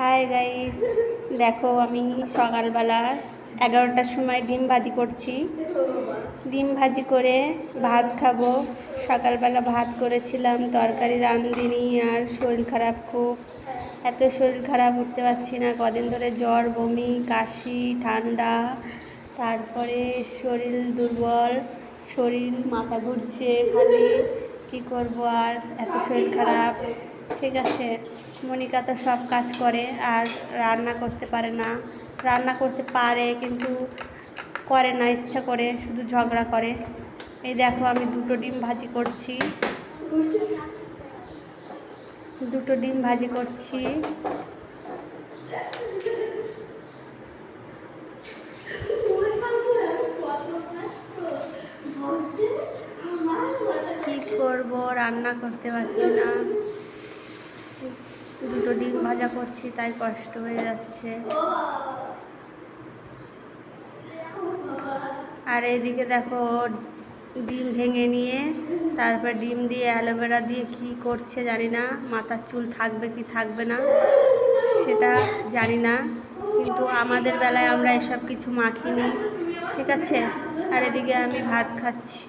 Hi guys দেখো, আমি সকালবেলা এগারোটার সময় ডিম ভাজি করছি। ডিম ভাজি করে ভাত খাব। সকালবেলা ভাত করেছিলাম, তরকারি রাঁধুনি আর শরীর খারাপ খুব। এত শরীর খারাপ, উঠতে পারছি না। কদিন ধরে জ্বর, বমি, কাশি, ঠান্ডা। তারপরে শরীর দুর্বল, শরীর মাথা ঘুরছে খালি। কী করব আর? এত শরীর খারাপ। ঠিক আছে, মনিকা তো সব কাজ করে, আর রান্না করতে পারে না। রান্না করতে পারে কিন্তু করে না, ইচ্ছা করে, শুধু ঝগড়া করে। এই দেখো আমি দুটো ডিম ভাজি করছি। দুটো ডিম ভাজি করছি। কি করব? রান্না করতে পারছি না। দুটো ডিম ভাজা করছি, তাই কষ্ট হয়ে যাচ্ছে। আর এইদিকে দেখো ডিম ভেঙে নিয়ে, তারপর ডিম দিয়ে অ্যালোভেরা দিয়ে কি করছে জানি না, মাথার চুল থাকবে কি থাকবে না, সেটা জানি না। কিন্তু আমাদের বেলায় আমরা এসব কিছু মাখিনি, ঠিক আছে? আর এদিকে আমি ভাত খাচ্ছি।